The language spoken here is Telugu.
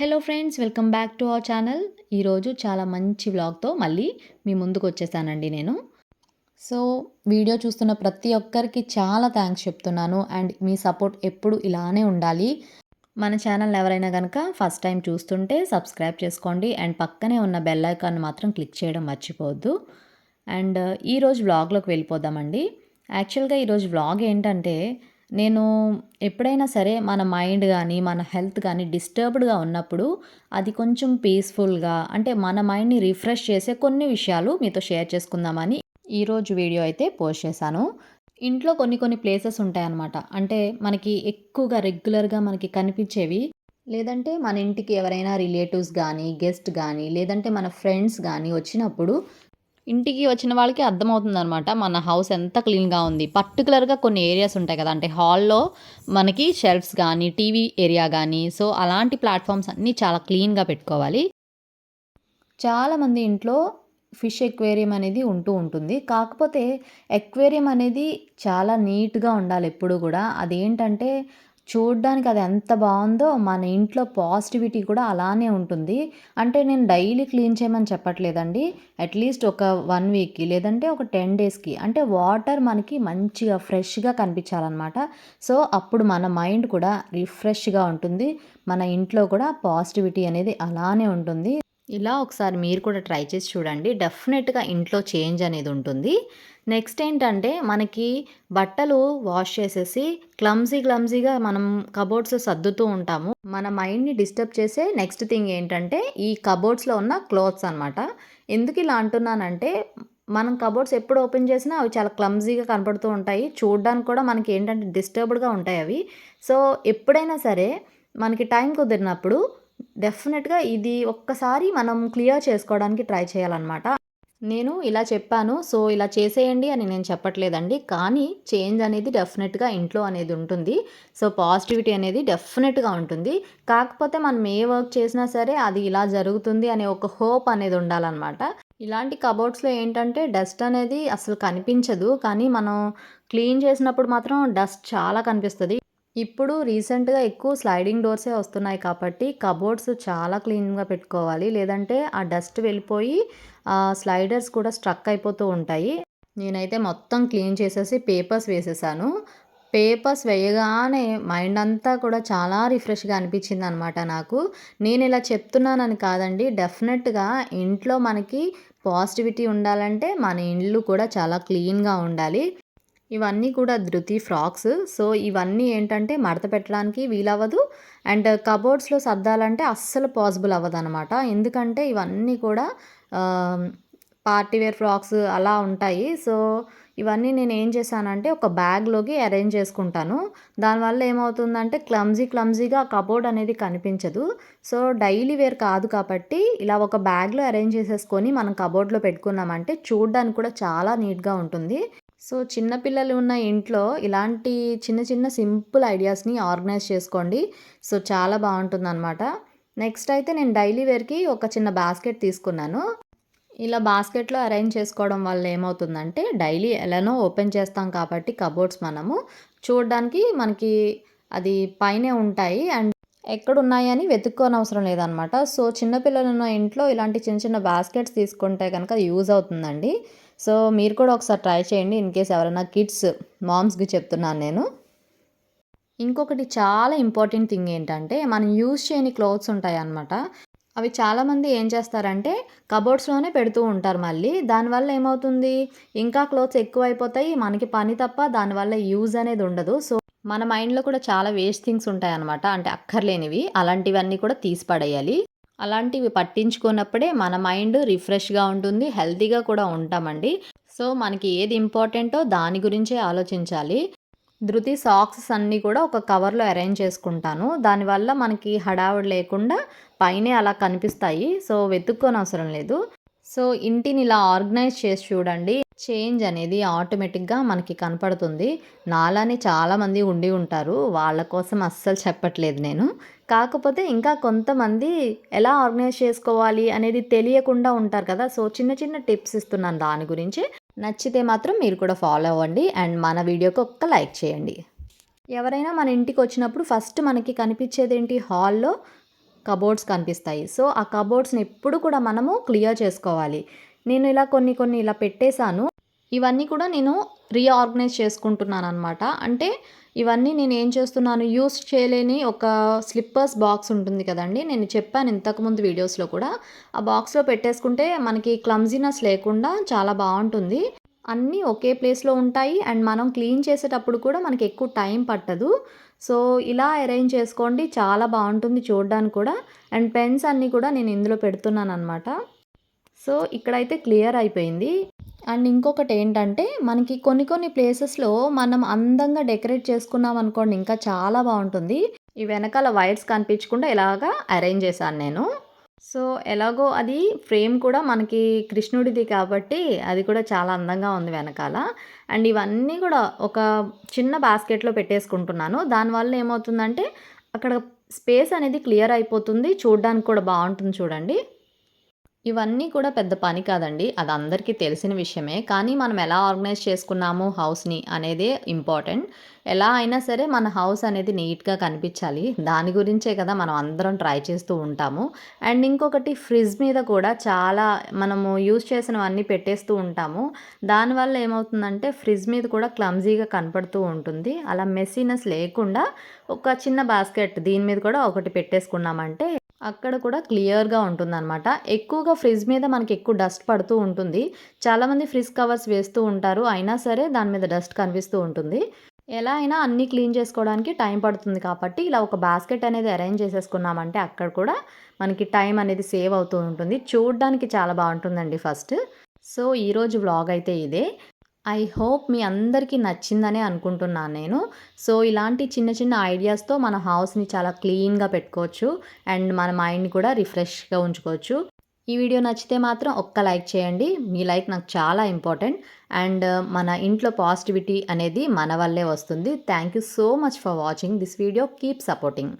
Hello friends welcome back to our channel ఈరోజు చాలా మంచి వ్లాగ్తో మళ్ళీ మీ ముందుకు వచ్చేసానండి నేను. సో వీడియో చూస్తున్న ప్రతి ఒక్కరికి చాలా థ్యాంక్స్ చెప్తున్నాను అండ్ మీ సపోర్ట్ ఎప్పుడు ఇలానే ఉండాలి. మన ఛానల్ ఎవరైనా కనుక ఫస్ట్ టైం చూస్తుంటే సబ్స్క్రైబ్ చేసుకోండి అండ్ పక్కనే ఉన్న బెల్ ఐకాన్ మాత్రం క్లిక్ చేయడం మర్చిపోవద్దు. అండ్ ఈరోజు వ్లాగ్లోకి వెళ్ళిపోదామండి. యాక్చువల్గా ఈరోజు వ్లాగ్ ఏంటంటే నేను ఎప్పుడైనా సరే మన మైండ్ కానీ మన హెల్త్ కానీ డిస్టర్బ్డ్గా ఉన్నప్పుడు అది కొంచెం పీస్ఫుల్గా అంటే మన మైండ్ని రిఫ్రెష్ చేసే కొన్ని విషయాలు మీతో షేర్ చేసుకుందామని ఈరోజు వీడియో అయితే పోస్ట్ చేశాను. ఇంట్లో కొన్ని కొన్ని ప్లేసెస్ ఉంటాయన్నమాట. అంటే మనకి ఎక్కువగా రెగ్యులర్గా మనకి కనిపించేవి లేదంటే మన ఇంటికి ఎవరైనా రిలేటివ్స్ కానీ గెస్ట్ కానీ లేదంటే మన ఫ్రెండ్స్ కానీ వచ్చినప్పుడు ఇంటికి వచ్చిన వాళ్ళకి అర్థమవుతుంది అనమాట మన హౌస్ ఎంత క్లీన్గా ఉంది. పర్టికులర్గా కొన్ని ఏరియాస్ ఉంటాయి కదా. అంటే హాల్లో మనకి షెల్ఫ్స్ కానీ టీవీ ఏరియా కానీ సో అలాంటి ప్లాట్ఫామ్స్ అన్నీ చాలా క్లీన్గా పెట్టుకోవాలి. చాలామంది ఇంట్లో ఫిష్ ఎక్వేరియం అనేది ఉంటూ ఉంటుంది. కాకపోతే ఎక్వేరియం అనేది చాలా నీట్గా ఉండాలి ఎప్పుడు కూడా. అదేంటంటే చూడడానికి అది ఎంత బాగుందో మన ఇంట్లో పాజిటివిటీ కూడా అలానే ఉంటుంది. అంటే నేను డైలీ క్లీన్ చేయమని చెప్పట్లేదండి. అట్లీస్ట్ ఒక వన్ వీక్కి లేదంటే ఒక టెన్ డేస్కి అంటే వాటర్ మనకి మంచిగా ఫ్రెష్గా కనిపించాలన్నమాట. సో అప్పుడు మన మైండ్ కూడా రిఫ్రెష్గా ఉంటుంది. మన ఇంట్లో కూడా పాజిటివిటీ అనేది అలానే ఉంటుంది. ఇలా ఒకసారి మీరు కూడా ట్రై చేసి చూడండి. డెఫినెట్గా ఇంట్లో చేంజ్ అనేది ఉంటుంది. నెక్స్ట్ ఏంటంటే మనకి బట్టలు వాష్ చేసేసి క్లమ్జీ క్లమ్జీగా మనం కబోర్డ్స్ సర్దుతూ ఉంటాము. మన మైండ్ని డిస్టర్బ్ చేసే నెక్స్ట్ థింగ్ ఏంటంటే ఈ కబోర్డ్స్లో ఉన్న క్లోత్స్ అనమాట ఎందుకు ఇలా అంటున్నానంటే మనం కబోర్డ్స్ ఎప్పుడు ఓపెన్ చేసినా అవి చాలా క్లమ్జీగా కనపడుతూ ఉంటాయి. చూడడానికి కూడా మనకి ఏంటంటే డిస్టర్బ్డ్గా ఉంటాయి అవి. సో ఎప్పుడైనా సరే మనకి టైం కుదిరినప్పుడు డెఫినెట్గా ఇది ఒక్కసారి మనం క్లియర్ చేసుకోవడానికి ట్రై చేయాలన్నమాట. నేను ఇలా చెప్పాను సో ఇలా చేసేయండి అని నేను చెప్పట్లేదండి. కానీ చేంజ్ అనేది డెఫినెట్గా ఇంట్లో అనేది ఉంటుంది. సో పాజిటివిటీ అనేది డెఫినెట్గా ఉంటుంది. కాకపోతే మనం ఏ వర్క్ చేసినా సరే అది ఇలా జరుగుతుంది అనే ఒక హోప్ అనేది ఉండాలన్నమాట. ఇలాంటి కబోర్డ్స్లో ఏంటంటే డస్ట్ అనేది అసలు కనిపించదు. కానీ మనం క్లీన్ చేసినప్పుడు మాత్రం డస్ట్ చాలా కనిపిస్తుంది. ఇప్పుడు రీసెంట్గా ఎక్కువ స్లైడింగ్ డోర్సే వస్తున్నాయి కాబట్టి కబోర్డ్స్ చాలా క్లీన్గా పెట్టుకోవాలి. లేదంటే ఆ డస్ట్ వెళ్ళిపోయి ఆ స్లైడర్స్ కూడా స్ట్రక్ అయిపోతూ ఉంటాయి. నేనైతే మొత్తం క్లీన్ చేసేసి పేపర్స్ వేసేసాను. పేపర్స్ వేయగానే మైండ్ అంతా కూడా చాలా రిఫ్రెష్గా అనిపించింది అనమాట నాకు. నేను ఇలా చెప్తున్నానని కాదండి డెఫినెట్గా ఇంట్లో మనకి పాజిటివిటీ ఉండాలంటే మన ఇల్లు కూడా చాలా క్లీన్గా ఉండాలి. ఇవన్నీ కూడా ధృతి ఫ్రాక్స్. సో ఇవన్నీ ఏంటంటే మడత పెట్టడానికి వీలవ్వదు. అండ్ కబోర్డ్స్లో సర్దాలంటే అస్సలు పాసిబుల్ అవ్వదు అనమాట ఎందుకంటే ఇవన్నీ కూడా పార్టీవేర్ ఫ్రాక్స్ అలా ఉంటాయి. సో ఇవన్నీ నేను ఏం చేశానంటే ఒక బ్యాగ్లోకి అరేంజ్ చేసుకుంటాను. దానివల్ల ఏమవుతుందంటే క్లమ్జీ క్లమ్జీగా కబోర్డ్ అనేది కనిపించదు. సో డైలీ వేర్ కాదు కాబట్టి ఇలా ఒక బ్యాగ్లో అరేంజ్ చేసేసుకొని మనం కబోర్డ్లో పెట్టుకున్నామంటే చూడడానికి కూడా చాలా నీట్గా ఉంటుంది. సో చిన్నపిల్లలు ఉన్న ఇంట్లో ఇలాంటి చిన్న చిన్న సింపుల్ ఐడియాస్ని ఆర్గనైజ్ చేసుకోండి. సో చాలా బాగుంటుందన్నమాట. నెక్స్ట్ అయితే నేను డైలీ వేర్కి ఒక చిన్న బాస్కెట్ తీసుకున్నాను. ఇలా బాస్కెట్లో అరేంజ్ చేసుకోవడం వల్ల ఏమవుతుందంటే డైలీ ఎలానో ఓపెన్ చేస్తాం కాబట్టి కబోర్డ్స్ మనము. చూడడానికి మనకి అది పైనే ఉంటాయి అండ్ ఎక్కడ ఉన్నాయని వెతుక్కోనవసరం లేదనమాట సో చిన్నపిల్లలు ఉన్న ఇంట్లో ఇలాంటి చిన్న చిన్న బాస్కెట్స్ తీసుకుంటే కనుక యూజ్ అవుతుందండి. సో మీరు కూడా ఒకసారి ట్రై చేయండి ఇన్ కేస్ ఎవరైనా కిడ్స్ మామ్స్కి చెప్తున్నాను నేను. ఇంకొకటి చాలా ఇంపార్టెంట్ థింగ్ ఏంటంటే మనం యూజ్ చేయని క్లోత్స్ ఉంటాయి అన్నమాట అవి చాలామంది ఏం చేస్తారంటే కబోర్డ్స్లోనే పెడుతూ ఉంటారు మళ్ళీ. దానివల్ల ఏమవుతుంది? ఇంకా క్లోత్స్ ఎక్కువ అయిపోతాయి మనకి పని తప్ప దానివల్ల యూజ్ అనేది ఉండదు. సో మన మైండ్లో కూడా చాలా వేస్ట్ థింగ్స్ ఉంటాయి అనమాట అంటే అక్కర్లేనివి. అలాంటివన్నీ కూడా తీసి పడేయాలి. అలాంటివి పట్టించుకున్నప్పుడే మన మైండ్ రిఫ్రెష్గా ఉంటుంది. హెల్తీగా కూడా ఉంటామండి. సో మనకి ఏది ఇంపార్టెంటో దాని గురించే ఆలోచించాలి. ధృతి సాక్స్ అన్నీ కూడా ఒక కవర్లో అరేంజ్ చేసుకుంటాను. దానివల్ల మనకి హడావుడి లేకుండా పైనే అలా కనిపిస్తాయి. సో వెతుక్కొని అవసరం లేదు. సో ఇంటిని ఇలా ఆర్గనైజ్ చేసి చూడండి. చేంజ్ అనేది ఆటోమేటిక్గా మనకి కనపడుతుంది. నాలానే చాలామంది ఉండి ఉంటారు. వాళ్ళ కోసం అస్సలు చెప్పట్లేదు నేను. కాకపోతే ఇంకా కొంతమంది ఎలా ఆర్గనైజ్ చేసుకోవాలి అనేది తెలియకుండా ఉంటారు కదా. సో చిన్న చిన్న టిప్స్ ఇస్తున్నాను దాని గురించి. నచ్చితే మాత్రం మీరు కూడా ఫాలో అవ్వండి. అండ్ మన వీడియోకి ఒక్క లైక్ చేయండి. ఎవరైనా మన ఇంటికి వచ్చినప్పుడు ఫస్ట్ మనకి కనిపించేది ఏంటి? హాల్లో కబోర్డ్స్ కనిపిస్తాయి. సో ఆ కబోర్డ్స్ని ఎప్పుడు కూడా మనము క్లియర్ చేసుకోవాలి. నేను ఇలా కొన్ని కొన్ని ఇలా పెట్టేశాను. ఇవన్నీ కూడా నేను రీఆర్గనైజ్ చేసుకుంటున్నాను అనమాట అంటే ఇవన్నీ నేను ఏం చేస్తున్నాను యూస్ చేయలేని ఒక స్లిప్పర్స్ బాక్స్ ఉంటుంది కదండి. నేను చెప్పాను ఇంతకుముందు వీడియోస్లో కూడా. ఆ బాక్స్లో పెట్టేసుకుంటే మనకి క్లమ్జీనెస్ లేకుండా చాలా బాగుంటుంది. అన్నీ ఒకే ప్లేస్లో ఉంటాయి. అండ్ మనం క్లీన్ చేసేటప్పుడు కూడా మనకి ఎక్కువ టైం పట్టదు. సో ఇలా అరేంజ్ చేసుకోండి. చాలా బాగుంటుంది చూడడానికి కూడా. అండ్ పెన్స్ అన్నీ కూడా నేను ఇందులో పెడుతున్నాను అనమాట సో ఇక్కడైతే క్లియర్ అయిపోయింది. అండ్ ఇంకొకటి ఏంటంటే మనకి కొన్ని కొన్ని ప్లేసెస్లో మనం అందంగా డెకరేట్ చేసుకున్నాం అనుకోండి ఇంకా చాలా బాగుంటుంది. ఈ వెనకాల వైర్స్ కనిపించకుండా ఇలాగా అరేంజ్ చేశాను నేను. సో ఎలాగో అది ఫ్రేమ్ కూడా మనకి కృష్ణుడిది కాబట్టి అది కూడా చాలా అందంగా ఉంది వెనకాల. అండ్ ఇవన్నీ కూడా ఒక చిన్న బాస్కెట్లో పెట్టేసుకుంటున్నాను. దానివల్ల ఏమవుతుందంటే అక్కడ స్పేస్ అనేది క్లియర్ అయిపోతుంది. చూడడానికి కూడా బాగుంటుంది చూడండి. ఇవన్నీ కూడా పెద్ద పని కాదండి. అది అందరికీ తెలిసిన విషయమే. కానీ మనం ఎలా ఆర్గనైజ్ చేసుకున్నాము హౌస్ని అనేది ఇంపార్టెంట్. ఎలా అయినా సరే మన హౌస్ అనేది నీట్గా కనిపించాలి. దాని గురించే కదా మనం అందరం ట్రై చేస్తూ ఉంటాము. అండ్ ఇంకొకటి ఫ్రిడ్జ్ మీద కూడా చాలా మనము యూజ్ చేసినవన్నీ పెట్టేస్తూ ఉంటాము. దానివల్ల ఏమవుతుందంటే ఫ్రిడ్జ్ మీద కూడా క్లమ్జీగా కనపడుతూ ఉంటుంది. అలా మెస్సీనెస్ లేకుండా ఒక చిన్న బాస్కెట్ దీని మీద కూడా ఒకటి పెట్టేసుకున్నామంటే అక్కడ కూడా క్లియర్గా ఉంటుందన్నమాట. ఎక్కువగా ఫ్రిడ్జ్ మీద మనకి ఎక్కువ డస్ట్ పడుతూ ఉంటుంది. చాలామంది ఫ్రిడ్జ్ కవర్స్ వేస్తూ ఉంటారు. అయినా సరే దాని మీద డస్ట్ కనిపిస్తూ ఉంటుంది. ఎలా అయినా అన్నీ క్లీన్ చేసుకోవడానికి టైం పడుతుంది కాబట్టి ఇలా ఒక బాస్కెట్ అనేది అరేంజ్ చేసేసుకున్నామంటే అక్కడ కూడా మనకి టైం అనేది సేవ్ అవుతూ ఉంటుంది. చూడడానికి చాలా బాగుంటుందండి ఫస్ట్. సో ఈరోజు వ్లాగ్ అయితే ఇదే. ఐ హోప్ మీ అందరికీ నచ్చిందనే అనుకుంటున్నాను నేను. సో ఇలాంటి చిన్న చిన్న ఐడియాస్తో మన హౌస్ని చాలా క్లీన్గా పెట్టుకోవచ్చు అండ్ మన మైండ్ని కూడా రిఫ్రెష్గా ఉంచుకోవచ్చు. ఈ వీడియో నచ్చితే మాత్రం ఒక్క లైక్ చేయండి. మీ లైక్ నాకు చాలా ఇంపార్టెంట్ అండ్ మన ఇంట్లో పాజిటివిటీ అనేది మన వల్లే వస్తుంది. Thank you so much for watching. This video keep supporting.